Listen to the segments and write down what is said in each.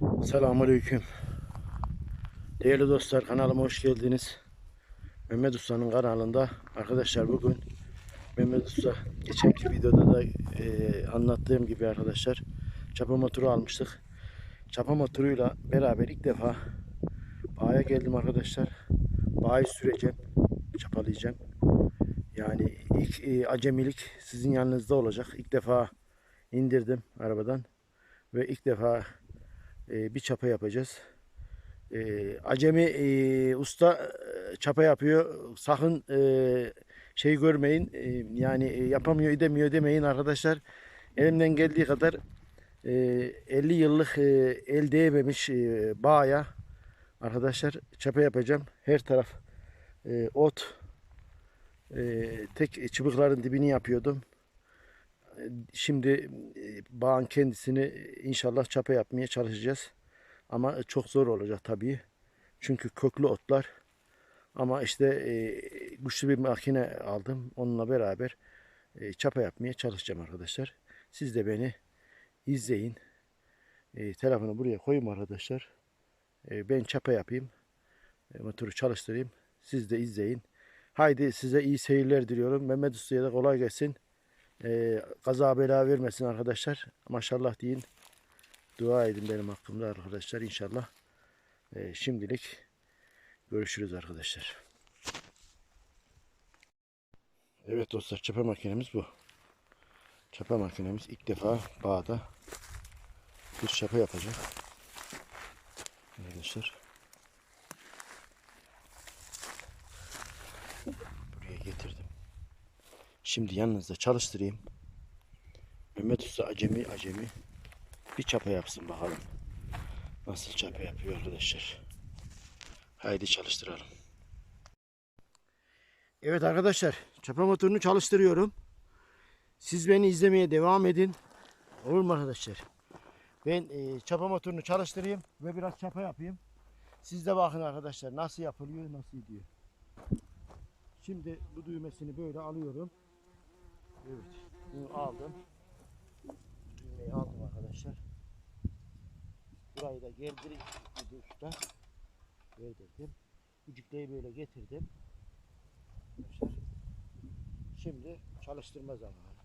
Selamünaleyküm. Değerli dostlar kanalıma hoş geldiniz. Mehmet Usta'nın kanalında arkadaşlar bugün Mehmet Usta geçenki videoda da e, anlattığım gibi arkadaşlar çapa motoru almıştık. Çapa motoruyla beraber ilk defa bağa geldim arkadaşlar. Bağı süreceğim, çapalayacağım. Yani ilk e, acemilik sizin yanınızda olacak. İlk defa indirdim arabadan ve ilk defa e, bir çapa yapacağız. E, acemi e, usta çapa yapıyor. Sakın e, şey görmeyin. E, yani yapamıyor edemiyor demeyin arkadaşlar. Elimden geldiği kadar e, 50 yıllık e, el değmemiş e, bağa arkadaşlar çapa yapacağım. Her taraf e, ot. E, tek çubukların dibini yapıyordum. E, Şimdi e, bağın kendisini inşallah çapa yapmaya çalışacağız. Ama çok zor olacak tabii. Çünkü köklü otlar. Ama işte e, güçlü bir makine aldım. Onunla beraber e, çapa yapmaya çalışacağım arkadaşlar. Siz de beni izleyin. E, telefonu buraya koyayım arkadaşlar. E, ben çapa yapayım. E, motoru çalıştırayım. Siz de izleyin. Haydi size iyi seyirler diliyorum. Mehmet Usta'ya da kolay gelsin. E, kaza bela vermesin arkadaşlar. Maşallah deyin. Dua edin benim hakkımda arkadaşlar inşallah. E, şimdilik görüşürüz arkadaşlar. Evet dostlar çapa makinemiz bu. Çapa makinemiz ilk defa bağda bir çapa yapacak. Arkadaşlar. Buraya getirdim. Şimdi yanınızda çalıştırayım. Mehmet Usta acemi acemi bir çapa yapsın bakalım. Nasıl çapa yapıyor arkadaşlar. Haydi çalıştıralım. Evet arkadaşlar çapa motorunu çalıştırıyorum. Siz beni izlemeye devam edin. Olur mu arkadaşlar? Ben e, çapa motorunu çalıştırayım ve biraz çapa yapayım. Siz de bakın arkadaşlar nasıl yapılıyor, nasıl gidiyor. Şimdi bu düğmesini böyle alıyorum. Evet. Bunu aldım. Düğmeyi aldım arkadaşlar. Burayı da gerdirip bir usta. Gerdirdim. Ucuklayı böyle getirdim. Arkadaşlar. Şimdi çalıştırma zamanı.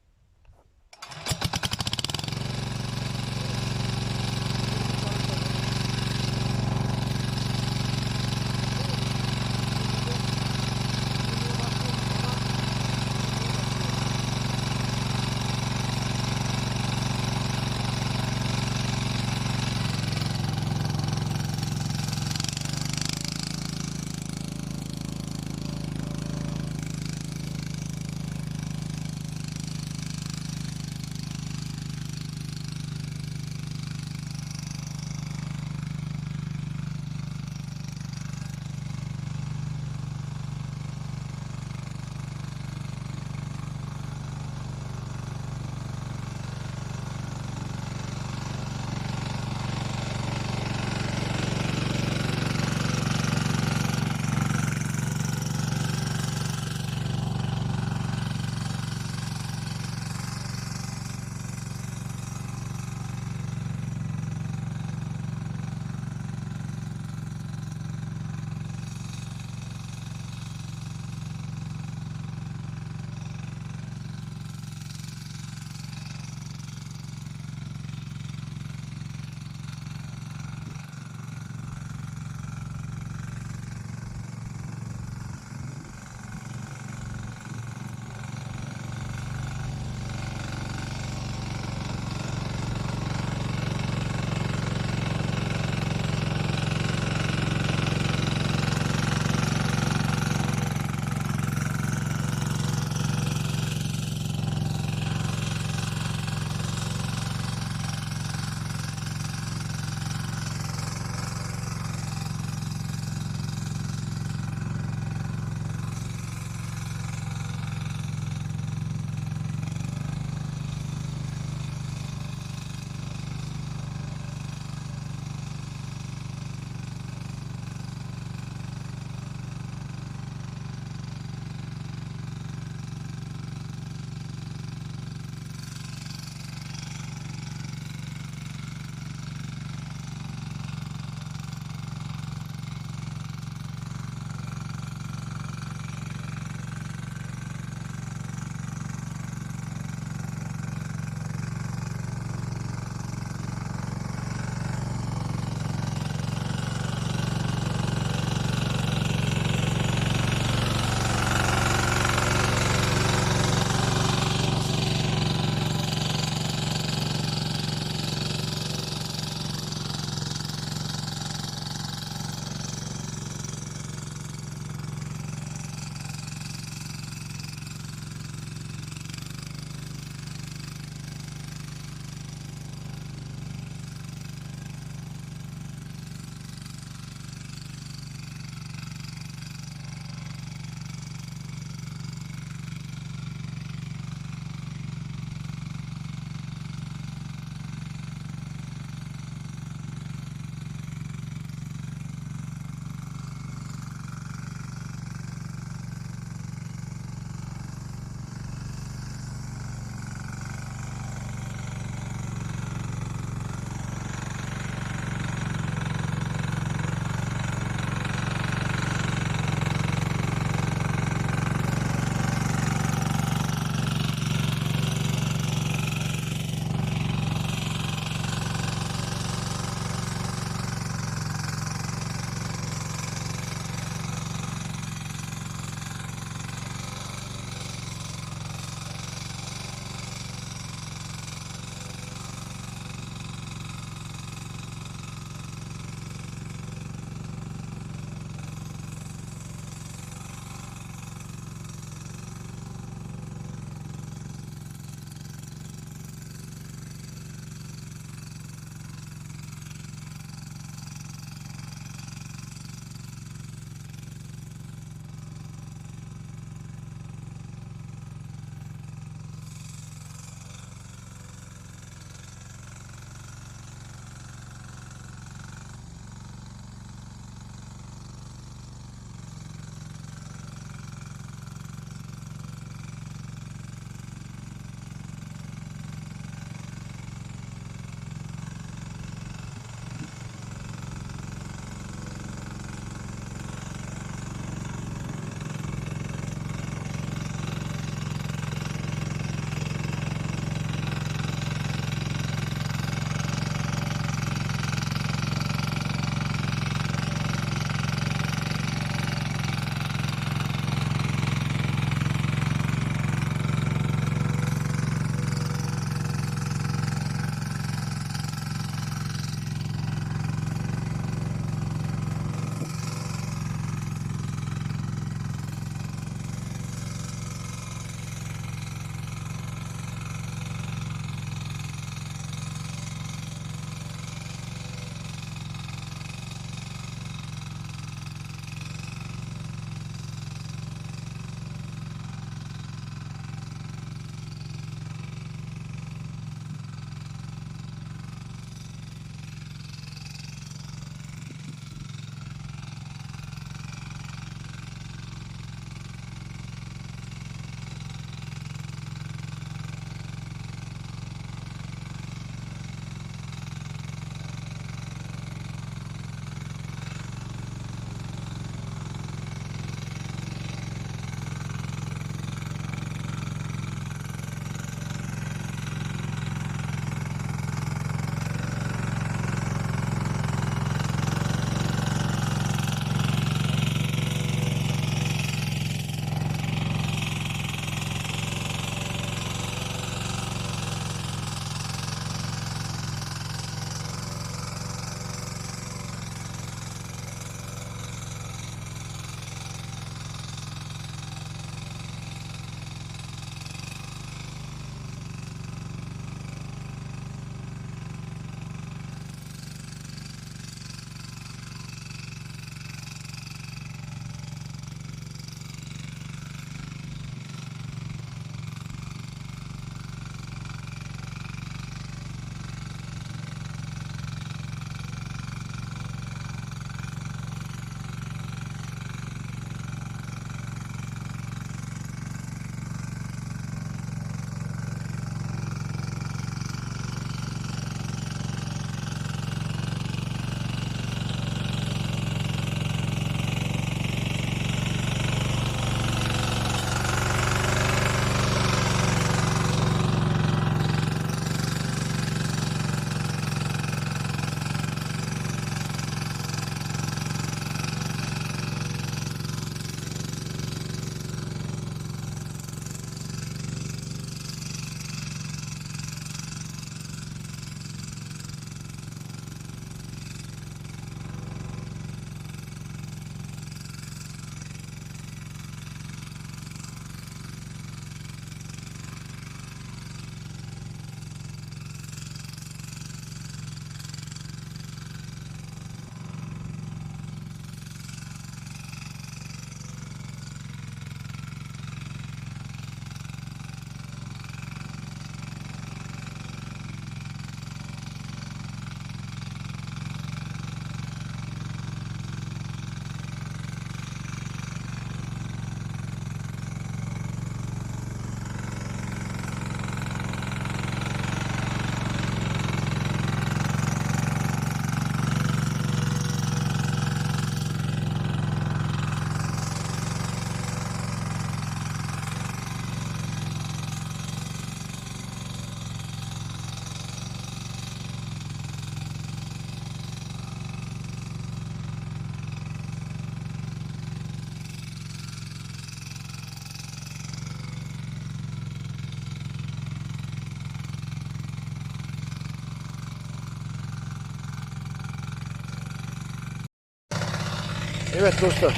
Evet dostlar.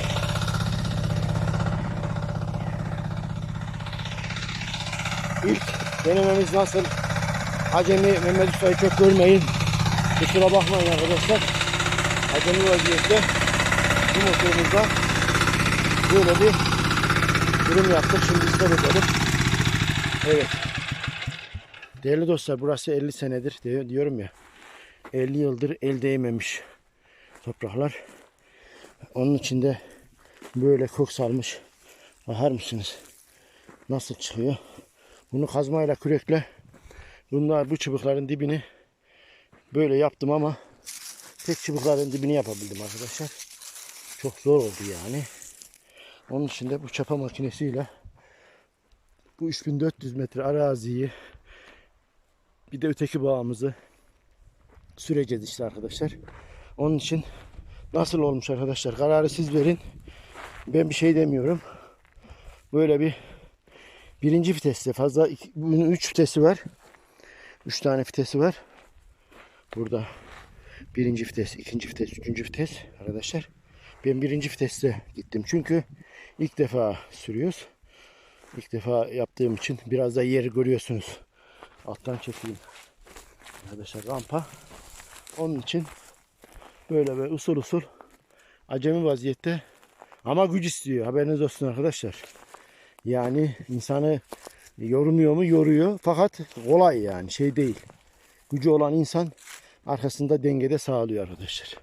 İlk denememiz nasıl? Acemi Mehmet Usta'yı çok görmeyin. Kusura bakmayın arkadaşlar. Acemi vaziyette bu motorumuzda böyle bir durum yaptık. Şimdi istop edelim. Evet. Değerli dostlar burası 50 senedir diyor- diyorum ya. 50 yıldır el değmemiş topraklar. Onun içinde böyle kök salmış. Bakar mısınız? Nasıl çıkıyor? Bunu kazmayla kürekle bunlar bu çubukların dibini böyle yaptım ama tek çubukların dibini yapabildim arkadaşlar. Çok zor oldu yani. Onun için de bu çapa makinesiyle bu 3400 metre araziyi bir de öteki bağımızı süreceğiz işte arkadaşlar. Onun için nasıl olmuş arkadaşlar? Kararı siz verin. Ben bir şey demiyorum. Böyle bir birinci viteste fazla iki- üç vitesi var. Üç tane vitesi var. Burada birinci vites, ikinci vites, üçüncü vites arkadaşlar. Ben birinci viteste gittim. Çünkü ilk defa sürüyoruz. İlk defa yaptığım için biraz da yeri görüyorsunuz. Alttan çekeyim. Arkadaşlar rampa. Onun için böyle böyle usul usul acemi vaziyette ama güç istiyor. Haberiniz olsun arkadaşlar. Yani insanı yormuyor mu? Yoruyor. Fakat kolay yani. Şey değil. Gücü olan insan arkasında dengede sağlıyor arkadaşlar.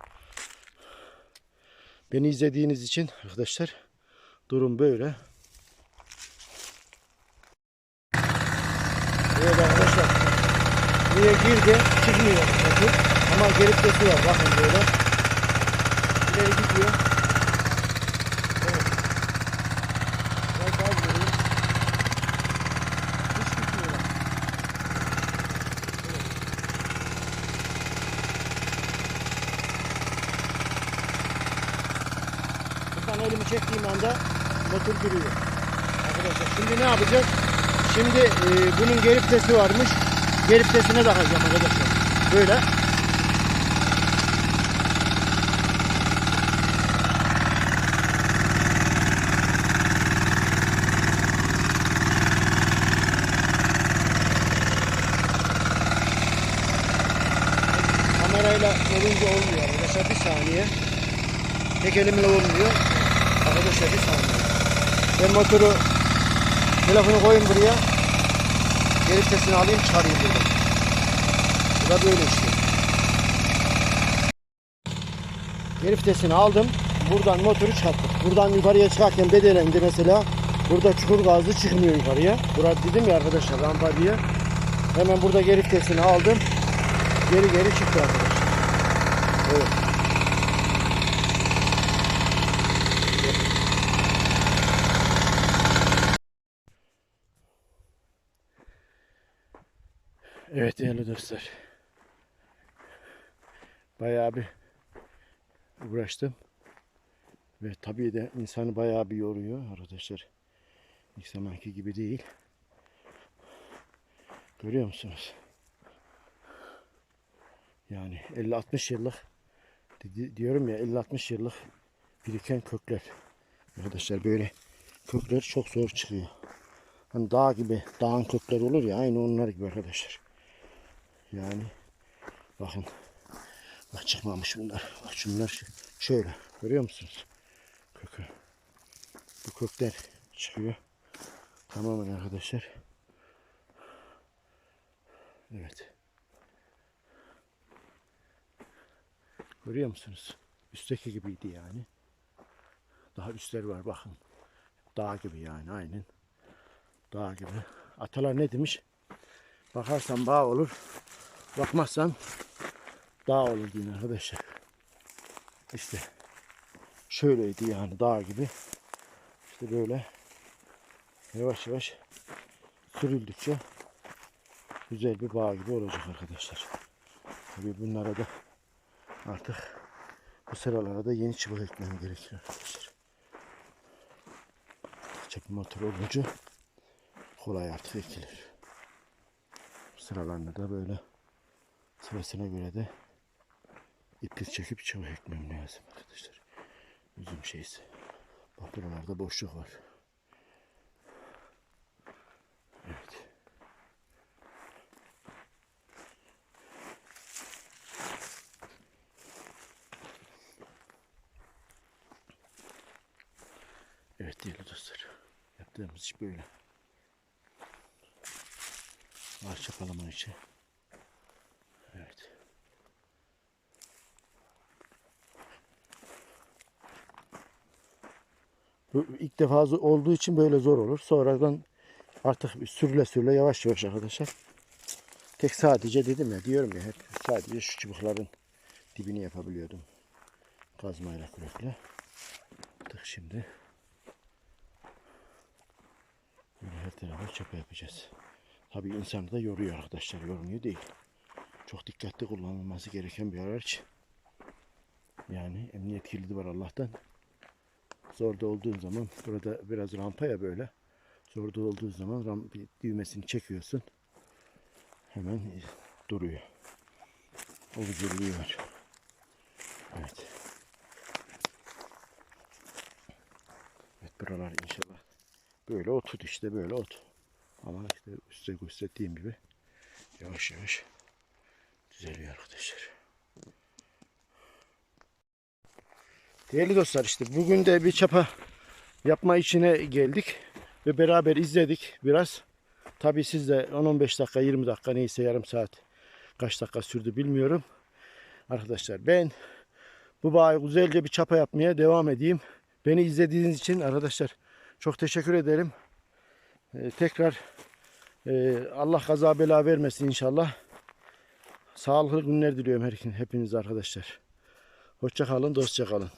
Beni izlediğiniz için arkadaşlar durum böyle. Evet arkadaşlar. Buraya girdi. Çıkmıyor. Bakın. Ama geri vitesi var. Bakın böyle. İleri gidiyor. Evet. Biraz daha gidelim. Hiç gitmiyor. Elimi çektiğim anda motor duruyor. Arkadaşlar şimdi ne yapacağız? Şimdi e, bunun geri vitesi varmış. Geri vitesine takacağım arkadaşlar. Böyle. Olunca olmuyor arkadaşlar bir saniye. Tek elimle olmuyor. Arkadaşlar bir saniye. Ben motoru telefonu koyayım buraya. Geri sesini alayım çıkarayım buradan. Bu da böyle işte. Geri vitesini aldım. Buradan motoru çıkarttık. Buradan yukarıya çıkarken bedelendi mesela. Burada çukur gazlı çıkmıyor yukarıya. Burada dedim ya arkadaşlar rampa diye. Hemen burada geri vitesini aldım. Geri geri çıktı arkadaşlar. Evet. Evet değerli dostlar. Bayağı bir uğraştım. Ve tabii de insanı bayağı bir yoruyor arkadaşlar. İlk zamanki gibi değil. Görüyor musunuz? Yani 50-60 yıllık diyorum ya 50-60 yıllık biriken kökler. Arkadaşlar böyle kökler çok zor çıkıyor. Hani dağ gibi dağın kökleri olur ya aynı onlar gibi arkadaşlar. Yani bakın bak çıkmamış bunlar. Bak şunlar ş- şöyle görüyor musunuz? Kökü. Bu kökler çıkıyor. Tamamen arkadaşlar. Evet. Görüyor musunuz? Üstteki gibiydi yani. Daha üstler var bakın. Dağ gibi yani aynen. Dağ gibi. Atalar ne demiş? Bakarsan bağ olur. Bakmazsan dağ olur diyor arkadaşlar. İşte şöyleydi yani dağ gibi. İşte böyle yavaş yavaş sürüldükçe güzel bir bağ gibi olacak arkadaşlar. Tabii bunlara da artık bu sıralara da yeni çubuk ekmem gerekiyor arkadaşlar. Çekme motoru olunca kolay artık ekilir. Sıralarını da böyle sırasına göre de iplik çekip çubuk ekmem lazım arkadaşlar. Üzüm şeysi. Bak buralarda boşluk var. Evet. Evet değerli dostlar. Yaptığımız iş böyle. Var çapalama işi. Evet. Bu ilk defa olduğu için böyle zor olur. Sonradan artık sürüle sürüle yavaş yavaş arkadaşlar. Tek sadece dedim ya diyorum ya hep sadece şu çubukların dibini yapabiliyordum. Kazmayla kürekle. Artık şimdi tarafa çapa yapacağız. Tabii insanı da yoruyor arkadaşlar. Yormuyor değil. Çok dikkatli kullanılması gereken bir araç. Yani emniyet kilidi var Allah'tan. Zorda olduğun zaman burada biraz rampa ya böyle. Zorda olduğu zaman ram, düğmesini çekiyorsun. Hemen duruyor. O güzelliği var. Evet. Evet buralar inşallah böyle otur işte böyle ot. Ama işte üstte gösterdiğim gibi yavaş yavaş düzeliyor arkadaşlar. Değerli dostlar işte bugün de bir çapa yapma işine geldik ve beraber izledik biraz. Tabii siz de 10-15 dakika 20 dakika neyse yarım saat kaç dakika sürdü bilmiyorum. Arkadaşlar ben bu bağı güzelce bir çapa yapmaya devam edeyim. Beni izlediğiniz için arkadaşlar çok teşekkür ederim. Ee, tekrar e, Allah kaza bela vermesin inşallah. Sağlıklı günler diliyorum her hepiniz arkadaşlar. Hoşça kalın, dostça kalın.